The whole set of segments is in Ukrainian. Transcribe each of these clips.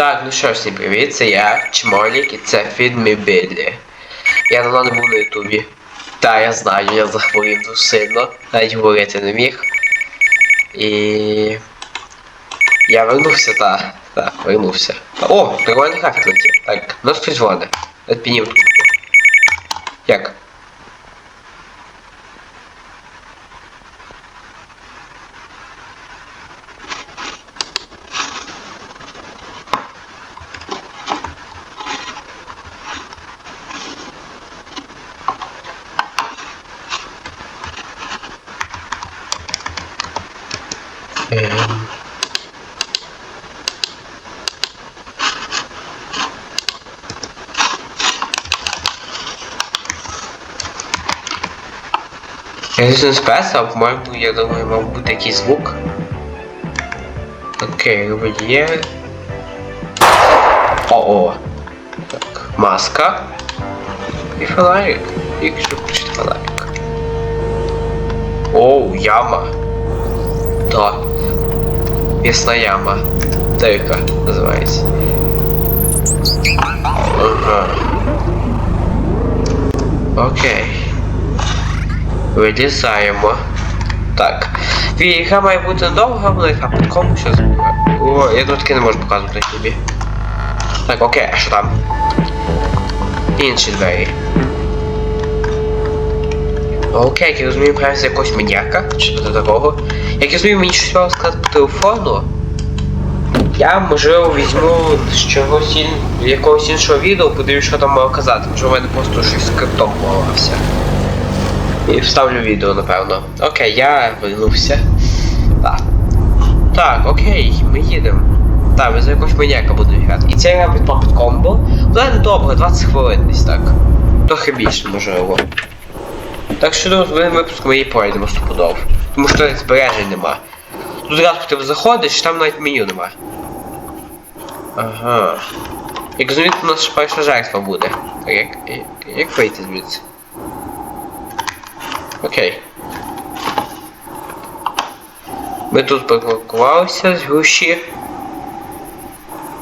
Так, ну що всім привіт, це я, Чмолік, і це фільми Біллі. Я давно не був на Ютубі. Та, я знаю, я захворів дуже сильно, навіть говорити не міг. І. Я вернувся, та. Так, вернувся. О, прикольний графік летів. Так, хтось дзвони. Піднім трубку. Як? Я звісно спеса, по-моєму, я думаю, мав бути якийсь звук. Окей, є. О-о. Так, маска. І фонарик. Якщо включити фонарик. Оу, яма. Да. Місна яма. Дирка називається. Ага. Окей. Вилізаємо. Так. Віга має бути довга, велика, а потім що збуде. О, я тут не можу показувати тобі. Так, окей, а що там? Інші двері. Окей, як я розумію, з якогось маньяка, чи до такого. Як я розумію, мені щось мало сказати по телефону. Я, можливо, візьму з чогось ін... якогось іншого відео, подивлюсь, що там мало казати. Може в мене просто щось з скриптом поламався. І вставлю відео, напевно. Окей, я вернувся. Так. Так, окей, ми їдемо. Так, ми за якогось маньяка будемо грати. І це гра від Puppet Combo. Вона недовго, 20 хвилин десь так. Трохи більше, можливо. Так що ну, в випуску ми її пройдемо стопудов. Тому що тут збережень нема. Тут раз ти заходиш, там навіть меню нема. Ага. Як розумієте, у нас перша жертва буде. Так, як, як вийти звідси? Окей. Ми тут паркувалися з гущі.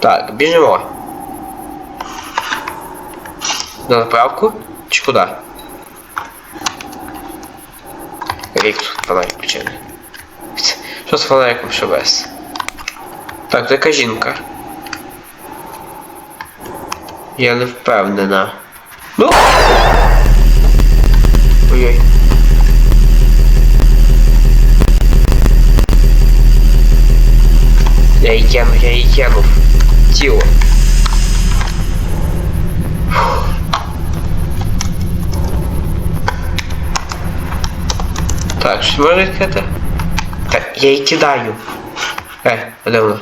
Так, біжимо. На заправку? Чи куди? Рік тут фонарик включений. Що з фонариком що без? Так, то яка жінка? Я не впевнена. Ну! Я її тяну, я її тяну. Тіло. Фух. Так, що можна відкрити? Так, я її кидаю. Е, а де вона?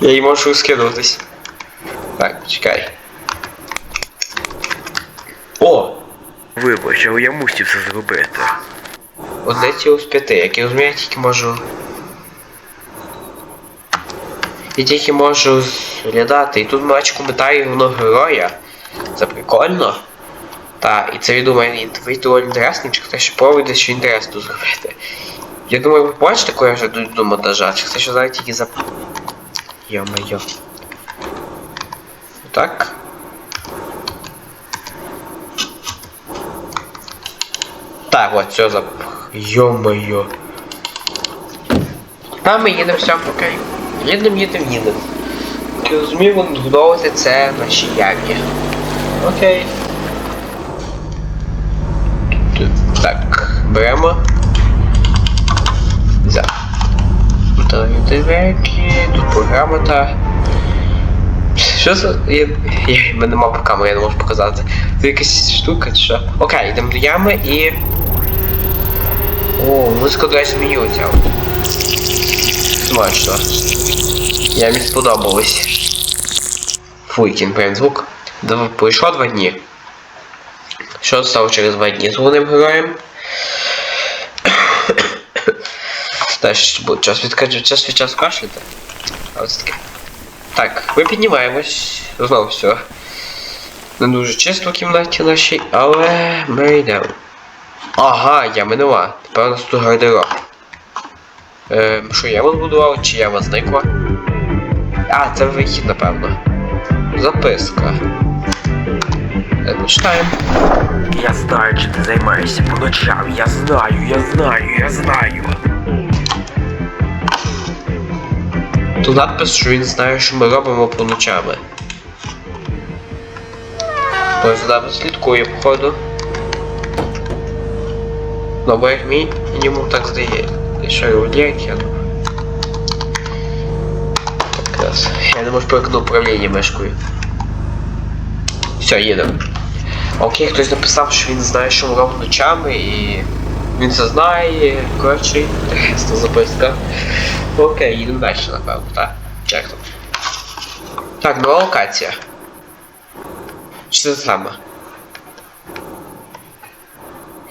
Я її можу розкидуватись. Так, чекай. О! Вибач, але я мусив це зробити. Одне тіло з п'яти, як я розумію, я тільки можу. Я тільки можу зглядати. І тут мачку метає воно героя. Це прикольно. Та, і це я думаю, доволі інтересно, чи хтось ще пробує що інтересно зробити. Я думаю, ви бачите, коли я вже дойду до монтажа, чи хтось зараз тільки за. Йо-моє. Так. Так, от, все за. Йо-моє. А ми їдемо все, окей. Їдемо, їдемо, їдемо. Я розумію, вони будувати це наші яві. Окей. Так, беремо. За. Тут двері, тут програма та. Що за. Я, я, мене мапа камери, я не можу показати. Це якась штука чи що. Окей, йдемо до ями і. О, музика меню взяв. Смачно. Я мені сподобалось. Фу, який прям звук. Два, пройшло два дні. Що стало через два дні з головним героєм? Теж буде час від час від часу кашляти. А ось таке. Так, ми піднімаємось. Знову все. Не дуже чисто в кімнаті нашій, але ми йдемо. Ага, я минула. У нас тут. Ем, що я вас будував, чи я вас зникла? А, це вихід, напевно. Записка. Е, Почитаємо. Я знаю, чим ти займаєшся по ночам. Я знаю, я знаю, я знаю. Тут надпис, що він знає, що ми робимо по ночами. Ось за нами слідкує, походу. Мій, йому так здає. І що його як я думаю. Раз. Я не можу перекнути управління мишкою. Все, їдемо. Окей, хтось написав, що він знає, що ми робимо ночами і. Він це знає, коротше, це записка. Окей, їдемо далі, напевно, так? Як? Так, нова локація. Що це саме?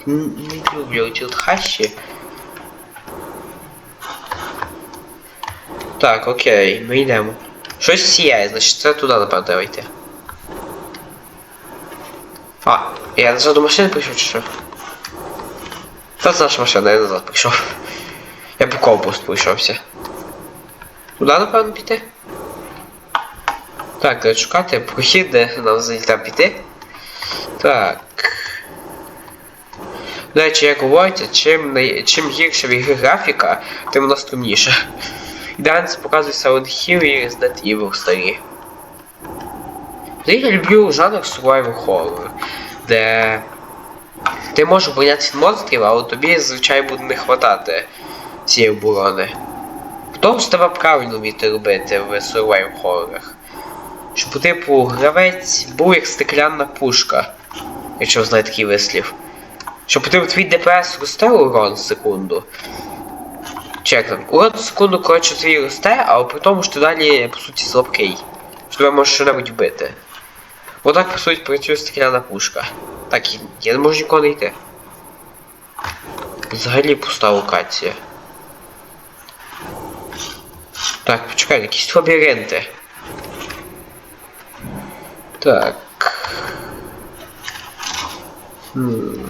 Не люблю от хащі. Так, окей, ми йдемо. Щось сіяє, значить це туди, напевно, треба. А, я назад до машини прийшов чи що? Та це наша машина, я назад прийшов. Я по ковбус пройшовся. Туди, напевно, піти? Так, шукати прохід, де нам звідти піти. Так. До речі, як говорять, чим, най... чим гірша в ігри графіка, тим вона струмніша. Ідеально це показує Silent Hill і Resident Evil старі. Я люблю жанр survival horror, де ти можеш оборонятися від монстрів, але тобі звичайно буде не хватати цієї оборони. Тому ж треба правильно вміти робити в survival хоррорах. Щоб, типу, гравець був як стеклянна пушка, якщо ви знаєте такий вислів. Щоб типу, твій ДПС росте урон з секунду. Чи як там? Урон секунду, коротше, твій росте, але при тому що ти далі, по суті, слабкий. Що тебе може що-небудь вбити. Отак, по суті, працює стеклянна пушка. Так, я не можу нікого не йти. Взагалі пуста локація. Так, почекай, якісь лабіринти. Так. Хм.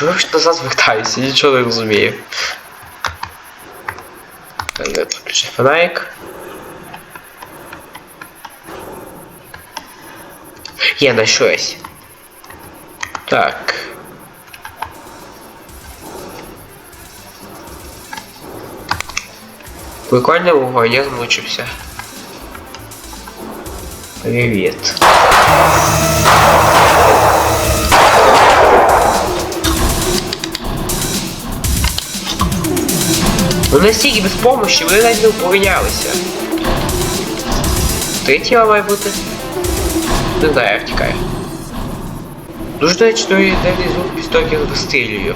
Чого я ж назад звертаюся? Я нічого не розумію. Так, я включу фонарик. Є на щось. Так. Прикольно вогонь, я змучився. Привіт. Вони настільки без помощі, вони навіть не оборонялися. Три тіла має бути. Не знаю, як втікає. Дуже речі, той дивний звук пістолки з вистрілюю.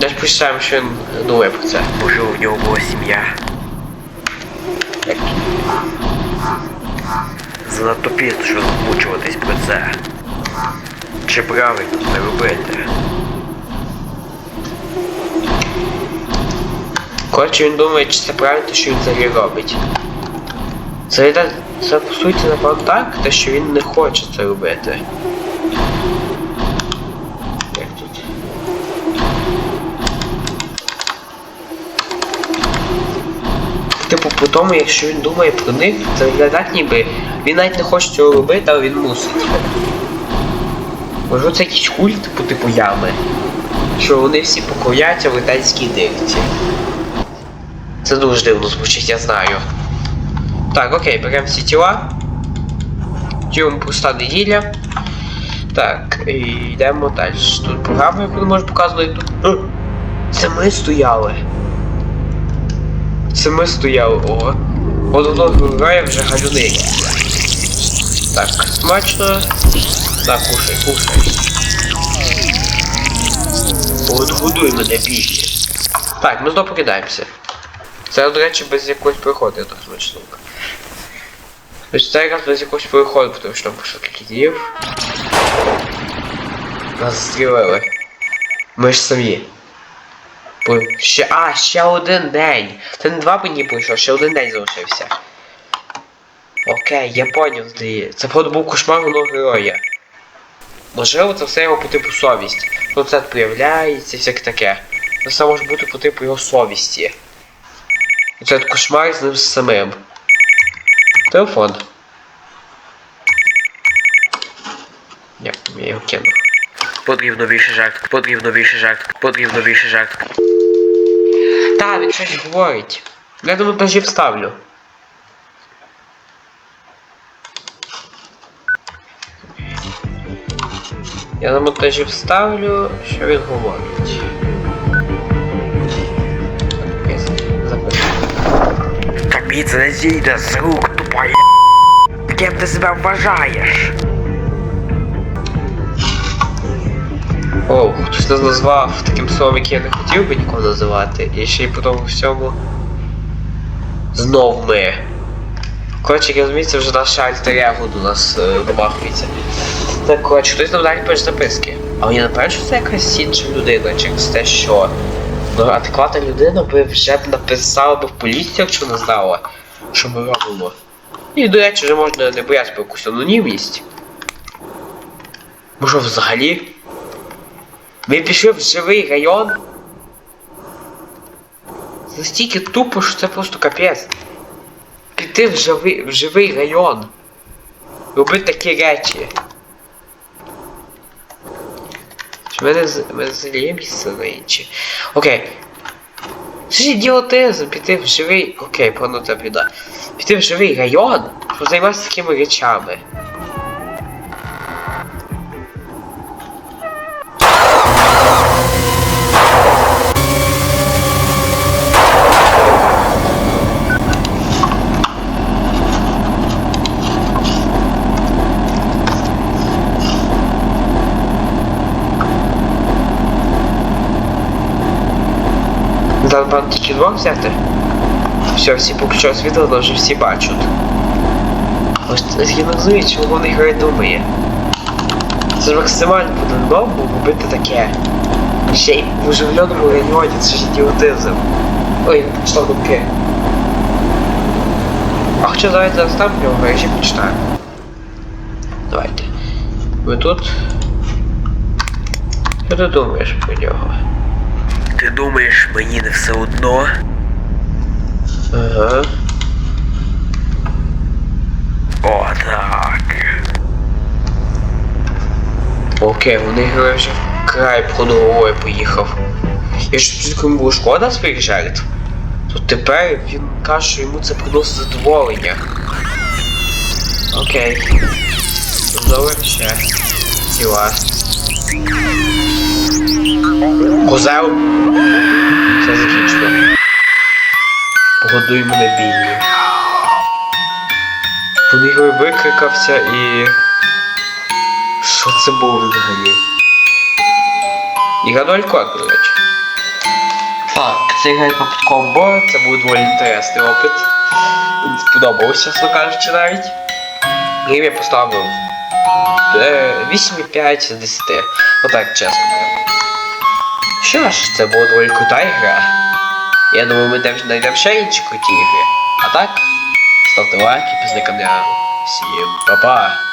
Десь прочитаємо, що він думає про це. Може у нього була сім'я. Занадто пізно, щоб замучуватись про це. Чи правильно це робити? Коротше, він думає, чи це правильно, що він взагалі робить. Це, йде- це по суті напевно так, те, що він не хоче це робити. Як тут? Типу, по тому, якщо він думає про них, це виглядає ніби він навіть не хоче цього робити, але він мусить. Може це якийсь культ, типу, типу ями. Що вони всі покояться в летальській дирці. Це дуже дивно звучить, я знаю. Так, окей, беремо всі тіла. Ділимо пуста неділя. Так, і йдемо далі. Тут програма, яку не можу показувати тут. Це ми стояли. Це ми стояли, ого. От воно грає вже галюни. Так, смачно. Так, кушай, кушай. От годуй мене бігти. Так, ми знову покидаємося. Це, до речі, без якогось переходу, я так смачно. Тобто це якраз без якогось переходу, тому що там пішов кітів. Нас застрілили. Ми ж самі. Ще. А, ще один день. Це не два дні пройшов, ще один день залишився. Окей, я поняв, здається. Це походу був кошмар головного героя. Можливо, це все його по типу совість. Тут це проявляється, і всяке таке. Це все може бути по типу його совісті. І це кошмар з ним самим. Телефон. Ні, я його кинув. Потрібно більше жертв, потрібно більше жертв, потрібно більше жертв. Та, він щось говорить. Я до монтажі вставлю. Я на монтажі вставлю, що він говорить. Я запишу. Тобі це не зійде з рук, тупа я. Ким ти себе вважаєш? О, хтось нас назвав таким словом, яке я не хотів би нікого називати. І ще й по тому всьому. Знов ми. Коротше, як я розумію, це вже наша альтер-его до нас е, домахується. Так, коротше, хтось нам далі пише записки. А мені напевно, що це якась інша людина, через те, що ну, адекватна людина би вже б написала би в поліцію, якщо не знала, що ми робимо. І, до речі, вже можна не боятися про якусь анонімність. Може взагалі? Ми пішли в живий район. Настільки тупо, що це просто капець. Піти в живий, в живий район. Робити такі речі. Чи в мене, з- в мене взагалі є місце на інші? Окей. Ж ідіотизм, піти в живий. Окей, понута біда. Піти в живий район, займатися такими речами. Зараз пан тільки двох взяти. Все, всі поки що освітлено, вже всі бачать. Ось не чому вони герой думає. Це максимально по-дурному робити таке. Ще й в оживленому районі, це ж ідіотизм. Ой, що думки. А хоча давайте його я ще почитаю. Давайте. Ми тут. Що ти думаєш про нього? Ти думаєш, мені не все одно? Ага. О, так. Окей, вони герой вже край головою поїхав. І ж тільки йому було шкода своїх жертв, то тепер він каже, що йому це приносить задоволення. Окей. Знову ще. Тіла. Козел. Все закінчено. Погодуй мене бійні. Вони герой викрикався і. Що це було взагалі? І гадоль код, до речі. Так, цей гайд попит комбо, це був доволі інтересний опит. Мені сподобалося, чесно кажучи, навіть. Їм я поставив е, 8,5 з 10. Отак, чесно. Що ж, це було доволі крута гра. Я думаю, ми знайдемо ще інші круті ігри. А так, ставте лайки, пізни канал. Всім па-па!